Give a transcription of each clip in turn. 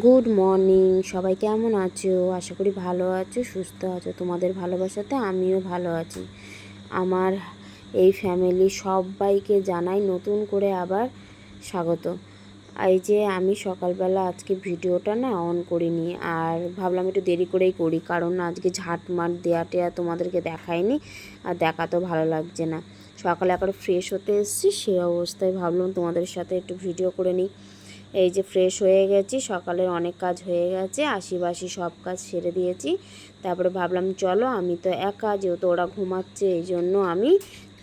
Good morning সবাই কেমন আছো? আশা করি ভালো আছো, সুস্থ আছো। তোমাদের ভালোবাসাতে আমিও ভালো আছি। আমার এই ফ্যামিলি সবাইকে জানাই নতুন করে আবার স্বাগত। এই যে আমি সকালবেলা আজকে ভিডিওটা না অন করিনি, আর ভাবলাম একটু দেরি করেই করি, কারণ আজকে ঝাঁটমাট দেয়া টেয়া তোমাদেরকে দেখায়নি আর দেখা তো ভালো লাগছে না। সকালে একবার ফ্রেশ হতে এসেছি, সে অবস্থায় ভাবলাম তোমাদের সাথে একটু ভিডিও করে নিই। এই যে ফ্রেশ হয়ে গেছি, সকালের অনেক কাজ হয়ে গেছে আশিবাসি সব কাজ সেরে দিয়েছি। তারপরে ভাবলাম, চলো আমি তো একা, যেহেতু ওরা ঘুমাচ্ছে, এই জন্য আমি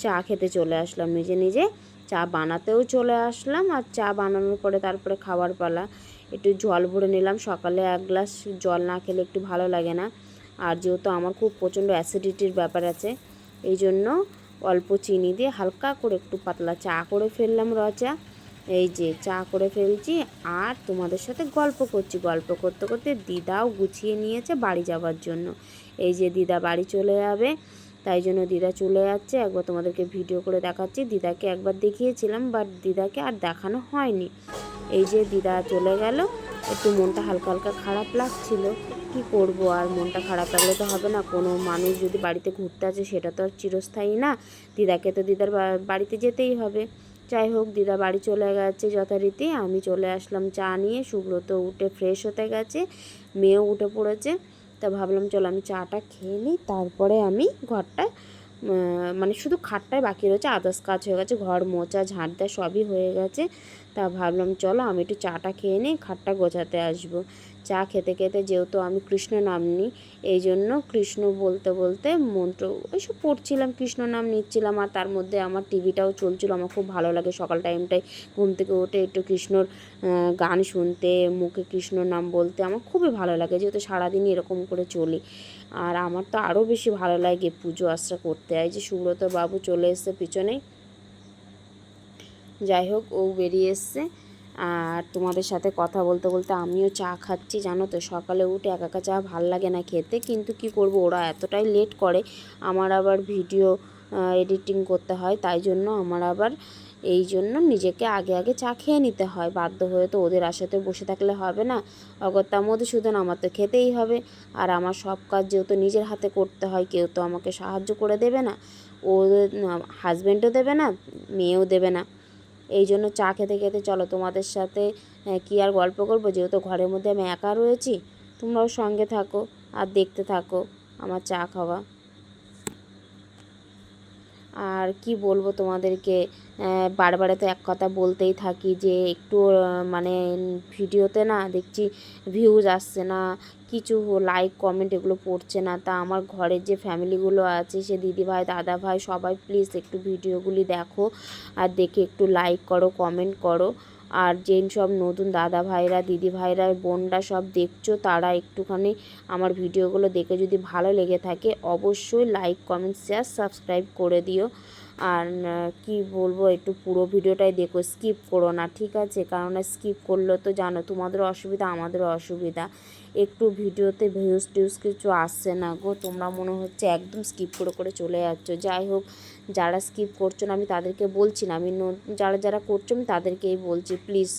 চা খেতে চলে আসলাম নিজে নিজে। চা বানাতেও চলে আসলাম, আর চা বানানোর পরে তারপরে খাবার পালা। একটু জল ভরে নিলাম, সকালে এক গ্লাস জল না খেলে একটু ভালো লাগে না। আর যেহেতু আমার খুব প্রচণ্ড অ্যাসিডিটির ব্যাপার আছে, এই জন্য অল্প চিনি দিয়ে হালকা করে একটু পাতলা চা করে ফেললাম র চা। এই যে চা করে ফেলছি আর তোমাদের সাথে গল্প করছি। গল্প করতে করতে দিদাও গুছিয়ে নিয়েছে বাড়ি যাওয়ার জন্য। এই যে দিদা বাড়ি চলে যাবে, তাই জন্য দিদা চলে যাচ্ছে। একবার তোমাদেরকে ভিডিও করে দেখাচ্ছি। দিদাকে একবার দেখিয়েছিলাম বাট দিদাকে আর দেখানো হয়নি। এই যে দিদা চলে গেল। একটু মনটা হালকা হালকা খারাপ লাগছিল। কি করব আর মনটা খারাপ লাগলে তো হবে না। কোনো মানুষ যদি বাড়িতে ঘুরতে আসে, সেটা তো আর চিরস্থায়ী না। দিদাকে তো দিদার বাড়িতে যেতেই হবে। যাই হোক, দিদা বাড়ি চলে গেছে যথারীতি। আমি চলে আসলাম চা নিয়ে। সুব্রত উঠে ফ্রেশ হতে গেছে, মেয়েও উঠে পড়েছে। তা ভাবলাম, চলো আমি চাটা খেয়ে নিই। তারপরে আমি ঘরটা মানে শুধু খাটটাই বাকি রয়েছে আদার্স কাজ হয়ে গেছে, ঘর মোচা ঝাঁট দেওয়া সবই হয়ে গেছে। তা ভাবলাম, চলো আমি একটু চাটা খেয়ে নিই, খাটটা গোছাতে আসব। চা খেতে খেতে যেহেতু আমি কৃষ্ণ নাম নিই এই জন্য কৃষ্ণ বলতে বলতে মন্ত্র ওইসব পড়ছিলাম, কৃষ্ণ নাম নিচ্ছিলাম আর তার মধ্যে আমার টিভিটাও চলছিল, আমার খুব ভালো লাগে সকাল টাইমটায় ঘুম থেকে উঠে একটু কৃষ্ণর গান শুনতে, মুখে কৃষ্ণ নাম বলতে আমার খুবই ভালো লাগে, যেহেতু সারাদিন এরকম করে চলি। আর আমার তো আরও বেশি ভালো লাগে পুজো আশ্রা করতে, এই যে সুব্রত বাবু চলে এসছে পিছনেই যাই হোক, ও বেরিয়ে এসছে। আর তোমাদের সাথে কথা বলতে বলতে আমিও চা খাচ্ছি, জানো তো? সকালে উঠে একা একা চা ভালো লাগে না খেতে, কিন্তু কি করব? ওরা এতটাই লেট করে, আমার আবার ভিডিও এডিটিং করতে হয়, তাই জন্য আমার আবার এই জন্য নিজেকে আগে আগে চা খেয়ে নিতে হয়। বাধ্য হয়ে তো ওদের আশাতে বসে থাকলে হবে না। অগত্যা মধুসূদন, আমার তো খেতেই হবে। আর আমার সব কাজ যেহেতু নিজের হাতে করতে হয়, কেউ তো আমাকে সাহায্য করে দেবে না। ওদের হাজব্যান্ডও দেবে না, মেয়েও দেবে না। এই জন্য চা খেতে খেতে চলো তোমাদের সাথে কি আর গল্প করব? যেহেতু ঘরের মধ্যে আমি একা রয়েছি, তোমরাও সঙ্গে থাকো আর দেখতে থাকো আমার চা খাওয়া। আর কি বলব তোমাদেরকে বারবারে তো এক কথা বলতেই থাকি যে একটু মানে ভিডিওতে না দেখছি ভিউজ আসছে না, কিছু লাইক কমেন্ট এগুলো পড়ছে না। তা আমার ঘরের যে ফ্যামিলিগুলো আছে, সে দিদিভাই দাদা ভাই, সবাই প্লিজ একটু ভিডিওগুলি দেখো আর দেখে একটু লাইক করো কমেন্ট করো। আর যেই সব নতুন দাদা ভাইরা, দিদি ভাইরা, বোনরা সব দেখছ, তারা একটুখানি আমার ভিডিওগুলো দেখে যদি ভালো লেগে থাকে, অবশ্যই লাইক কমেন্ট শেয়ার সাবস্ক্রাইব করে দিও। আর কি বলব, একটু পুরো ভিডিওটাই দেখো স্কিপ করো না, ঠিক আছে? কারণ স্কিপ করলে তো জানো, তোমাদের অসুবিধা আমাদের অসুবিধা। একটু ভিডিওতে ভিউজ টিউজ কিছু আসছে না গো। তোমরা মনে হচ্ছে একদম স্কিপ করে করে চলে যাচ্ছ। যাই হোক, যারা স্কিপ করছ না, আমি তাদেরকে বলছি না। আমি যারা যারা করছ, আমি তাদেরকেই বলছি প্লিজ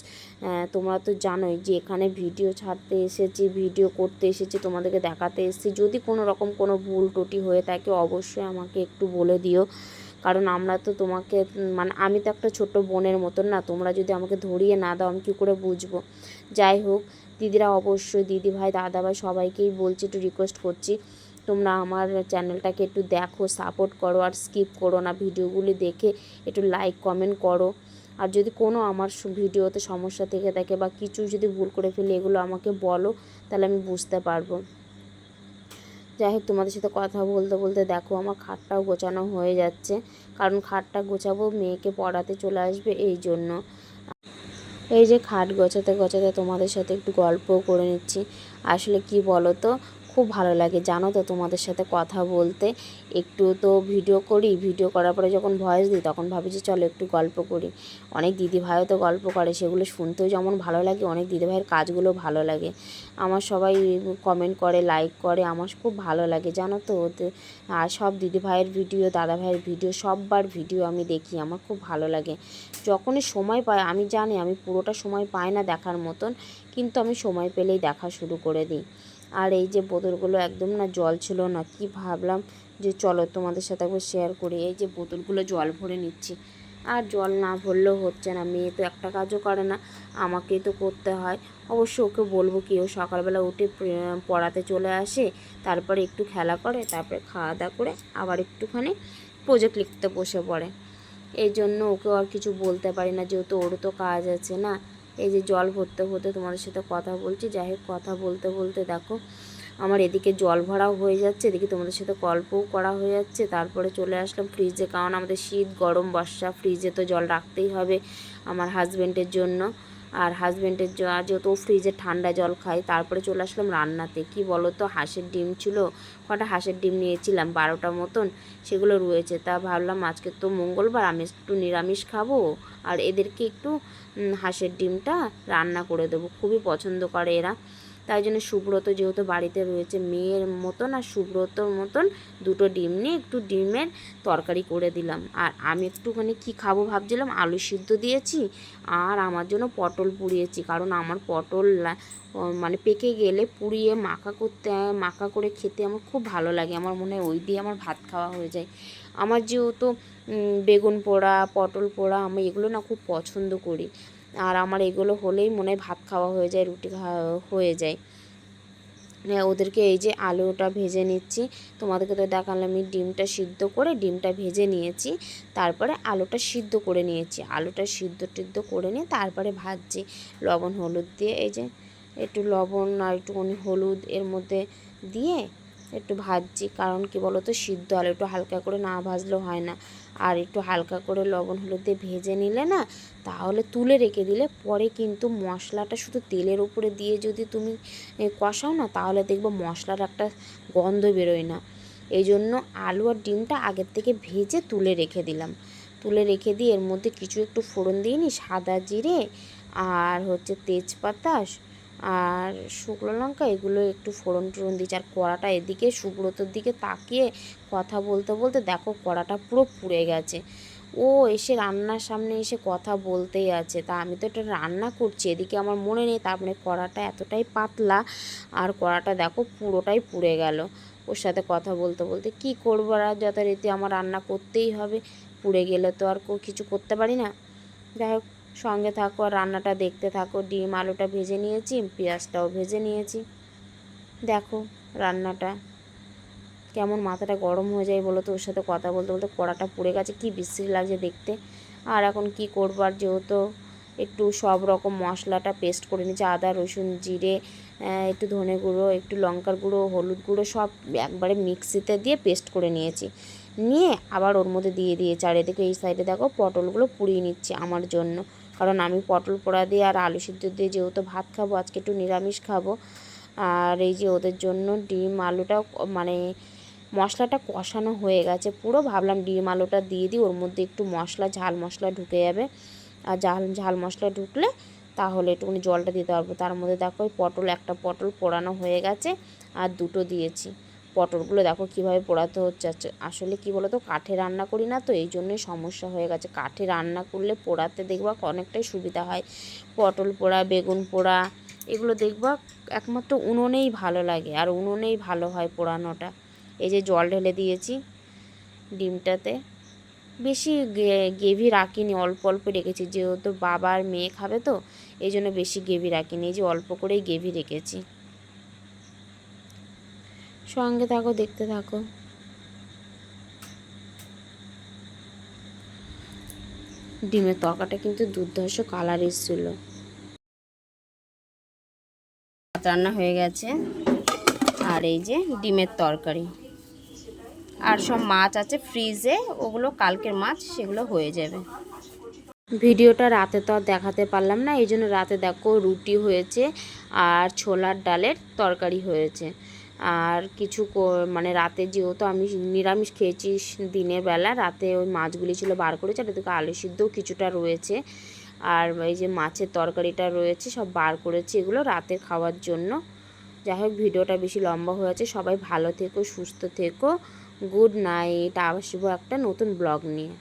তোমরা তো জানোই যে এখানে ভিডিও ছাড়তে এসেছি ভিডিও করতে এসেছি, তোমাদেরকে দেখাতে এসেছি। যদি কোনো রকম কোনো ভুল ত্রুটি হয়ে থাকে, অবশ্যই আমাকে একটু বলে দিও। কারণ আমরা তো তোমাকে মানে আমি তো একটা ছোট বোনের মতন না। তোমরা যদি আমাকে ধরিয়ে না দাও, আমি কী করে বুঝব? যাই হোক দিদিরা অবশ্যই দিদি ভাই দাদা ভাই সবাইকেই বলছি, একটু রিকোয়েস্ট করছি। তোমরা আমার চ্যানেলটাকে একটু দেখো সাপোর্ট করো আর স্কিপ করো না। ভিডিওগুলি দেখে একটু লাইক কমেন্ট করো। আর যদি কোনো আমার ভিডিওতে সমস্যা থেকে থাকে বা কিছু যদি ভুল করে ফেলি, এগুলো আমাকে বলো, তাহলে আমি বুঝতে পারব। যাই হোক, তোমাদের সাথে কথা বলতে বলতে দেখো, আমার খাটটাও গোছানো হয়ে যাচ্ছে। কারণ খাটটা গোছাবো, মেয়েকে পড়াতে চলে আসবে, এই জন্য। এই যে খাট গোছাতে গোছাতে তোমাদের সাথে একটু গল্প করে নিচ্ছি। আসলে কি বলো তো খুব ভালো লাগে। জানো তো তোমাদের সাথে কথা বলতে। একটু তো ভিডিও করি ভিডিও করার পরে যখন ভয়েস দিই তখন ভাবি যে চলো একটু গল্প করি। অনেক দিদিভাইও তো গল্প করে, সেগুলো শুনতেও যেমন ভালো লাগে, অনেক দিদিভাইয়ের কাজগুলো ভালো লাগে। আমার সবাই কমেন্ট করে লাইক করে, আমার খুব ভালো লাগে, জানো তো আর সব দিদিভাইয়ের ভিডিও দাদাভাইয়ের ভিডিও সববার ভিডিও আমি দেখি, আমার খুব ভালো লাগে। যখনই সময় পাই, আমি জানি আমি পুরোটা সময় পাই না দেখার মতন, কিন্তু আমি সময় পেলেই দেখা শুরু করে দিই। আর এই যে বোতলগুলো একদম না জল ছিল না, কি ভাবলাম যে চলো তোমাদের সাথে একবার শেয়ার করি। এই যে বোতলগুলো জল ভরে নিচ্ছি। আর জল না ভরলেও হচ্ছে না, মেয়ে তো একটা কাজও করে না আমাকেই তো করতে হয়। অবশ্য ওকে বলব কি, ও সকালবেলা উঠে পড়াতে চলে আসে, তারপরে একটু খেলা করে, তারপরে খাওয়া দাওয়া করে আবার একটুখানি প্রজেক্ট লিখতে বসে পড়ে। এই জন্য ওকে আর কিছু বলতে পারি না, যেহেতু ওরও তো কাজ আছে না। এই যে জল ভরতে ভরতে তোমাদের সাথে কথা বলছি। যাই হোক, কথা বলতে বলতে দেখো, আমার এদিকে জল ভরাও হয়ে যাচ্ছে, এদিকে তোমাদের সাথে গল্পও করা হয়ে যাচ্ছে। তারপরে চলে আসলাম ফ্রিজে কারণ আমাদের শীত, গরম, বর্ষা ফ্রিজে তো জল রাখতেই হবে আমার হাজব্যান্ডের জন্য। আর হাজব্যান্ডের যেহেতু ফ্রিজে ঠান্ডা জল খায়, তারপরে চলে আসলাম রান্নাতে। কি বলো তো হাঁসের ডিম ছিল, কটা হাঁসের ডিম নিয়েছিলাম, বারোটা মতন, সেগুলো রয়েছে। তা ভাবলাম আজকে তো মঙ্গলবার, আমি একটু নিরামিষ খাব, আর এদেরকে একটু হাঁসের ডিমটা রান্না করে দেবো। খুবই পছন্দ করে এরা। তাই জন্য সুব্রত যেহেতু বাড়িতে রয়েছে, মেয়ের মতন আর সুব্রতর মতন দুটো ডিম নিয়ে একটু ডিমের তরকারি করে দিলাম। আর আমি একটুখানি কি খাব ভাবছিলাম, আলু সিদ্ধ দিয়েছি আর আমার জন্য পটল পুড়িয়েছি। কারণ আমার পটল মানে পেকে গেলে পুড়িয়ে মাখা করতে, মাখা করে খেতে আমার খুব ভালো লাগে। আমার মনে হয় ওই দিয়ে আমার ভাত খাওয়া হয়ে যায়। আমার যেহেতু বেগুন পোড়া, পটল পোড়া, আমি এগুলো না খুব পছন্দ করি। আর আমার এগুলো হলেই মনে ভাত খাওয়া হয়ে যায়, রুটি খাওয়া হয়ে যায়। ওদেরকে এই যে আলুটা ভেজে নিচ্ছি। তোমাদেরকে তো দেখালাম আমি ডিমটা সিদ্ধ করে ডিমটা ভেজে নিয়েছি। তারপরে আলুটা সিদ্ধ করে নিয়েছি। আলুটা সিদ্ধ টিদ্ধ করে নিয়ে তারপরে ভাজছি। লবণ, হলুদ দিয়ে এই যে একটু লবণ আর একটুখানি হলুদ এর মধ্যে দিয়ে একটু ভাজছি। কারণ কি বলো তো সিদ্ধ আলু একটু হালকা করে না ভাজলেও হয় না। আর একটু হালকা করে লবণ হলুদ দিয়ে ভেজে নিলে না, তাহলে তুলে রেখে দিলে পরে কিন্তু মশলাটা শুধু তেলের উপরে দিয়ে যদি তুমি কষাও না, তাহলে দেখব মশলার একটা গন্ধ বেরোয় না। এই জন্য আলু আর ডিমটা আগের থেকে ভেজে তুলে রেখে দিলাম। তুলে রেখে দিয়ে এর মধ্যে কিছু একটু ফোড়ন দিয়ে নি, সাদা জিরে আর হচ্ছে তেজপাতা আর শুকনো লঙ্কা এগুলো একটু ফোড়ন টোড়ন দিচ্ছি। আর কড়াটা এদিকে সুব্রতর দিকে তাকিয়ে কথা বলতে বলতে দেখো কড়াটা পুরো পুড়ে গেছে। ও এসে রান্নার সামনে এসে কথা বলতেই আছে। তা আমি তো এটা রান্না করছি, এদিকে আমার মনে নেই। তারপরে কড়াটা এতটাই পাতলা আর কড়াটা দেখো পুরোটাই পুড়ে গেল। ওর সাথে কথা বলতে বলতে, কি করব আর যথারীতি আমার রান্না করতেই হবে। পুড়ে গেলে তো আর কিছু করতে পারি না। যাই হোক সঙ্গে থাকো, আর রান্নাটা দেখতে থাকো। ডিম, আলুটা ভেজে নিয়েছি, পেঁয়াজটাও ভেজে নিয়েছি। দেখো রান্নাটা কেমন মাথাটা গরম হয়ে যায় বলো তো, ওর সাথে কথা বলতে বলতে কড়াটা পুড়ে গেছে, কি বিশ্রী লাগছে দেখতে। আর এখন কি করব, আর যেহেতু একটু সব রকম মশলাটা পেস্ট করে নিয়েছি, আদা, রসুন, জিরে একটু ধনে গুঁড়ো, একটু লঙ্কার গুঁড়ো, হলুদ গুঁড়ো, সব একবারে মিক্সিতে দিয়ে পেস্ট করে নিয়েছি। নিয়ে আবার ওর মধ্যে দিয়ে দিয়েছি, আর এদিকে এই সাইডে দেখো পটলগুলো পুড়িয়ে নিচ্ছি আমার জন্য। কারণ আমি পটল পোড়া দিয়ে আর আলু সিদ্ধ দিয়ে যেহেতু ভাত খাব, আজকে একটু নিরামিষ খাব। আর এই যে ওদের জন্য ডিম আলুটা মানে মশলাটা কষানো হয়ে গেছে। পুরো ভাবলাম ডিম, আলুটা দিয়ে দিই, ওর মধ্যে একটু মশলা, ঝাল মশলা ঢুকে যাবে। আর ঝাল ঝাল মশলা ঢুকলে তাহলে একটুখানি জলটা দিতে পারব। তার মধ্যে দেখো পটল, একটা পটল পোড়ানো হয়ে গেছে, আর দুটো দিয়েছি। পটলগুলো দেখো কীভাবে পোড়াতে হচ্ছে। আচ্ছা, আসলে কি বলো তো কাঠে রান্না করি না তো এই জন্যই সমস্যা হয়ে গেছে। কাঠে রান্না করলে পোড়াতে দেখবা অনেকটাই সুবিধা হয়। পটল পোড়া বেগুন পোড়া এগুলো দেখবা একমাত্র উনুনেই ভালো লাগে আর উনুনেই ভালো হয় পোড়ানোটা। এই যে জল ঢেলে দিয়েছি ডিমটাতে। বেশি গেভি রাখিনি অল্প অল্প রেখেছি যেহেতু বাবার মেয়ে খাবে তো এই জন্য বেশি গেভি রাখিনি এই যে অল্প করেই গেভি রেখেছি। সঙ্গে থাকো দেখতে থাকো। ডিমের তরকাটা কিন্তু দুর্ধর্ষ কালার এসেছিল। রান্না হয়ে গেছে। আর এই যে ডিমের তরকারি। আর সব মাছ আছে ফ্রিজে ওগুলো কালকের মাছ সেগুলো হয়ে যাবে। ভিডিওটা রাতে তো আর দেখাতে পারলাম না এই জন্য রাতে দেখো রুটি হয়েছে আর ছোলার ডালের তরকারি হয়েছে। আর কিছু মানে রাতে যেহেতু আমি নিরামিষ খেয়েছি দিনের বেলা, রাতে ওই মাছগুলি ছিল বার করেছে, আর এদিকে আলু সিদ্ধও কিছুটা রয়েছে। আর এই যে মাছের তরকারিটা রয়েছে, সব বার করেছি এগুলো রাতে খাওয়ার জন্য। যাই হোক, ভিডিওটা বেশি লম্বা হয়েছে সবাই ভালো থেকো, সুস্থ থেকো। গুড নাইট আসব একটা নতুন ব্লগ নিয়ে।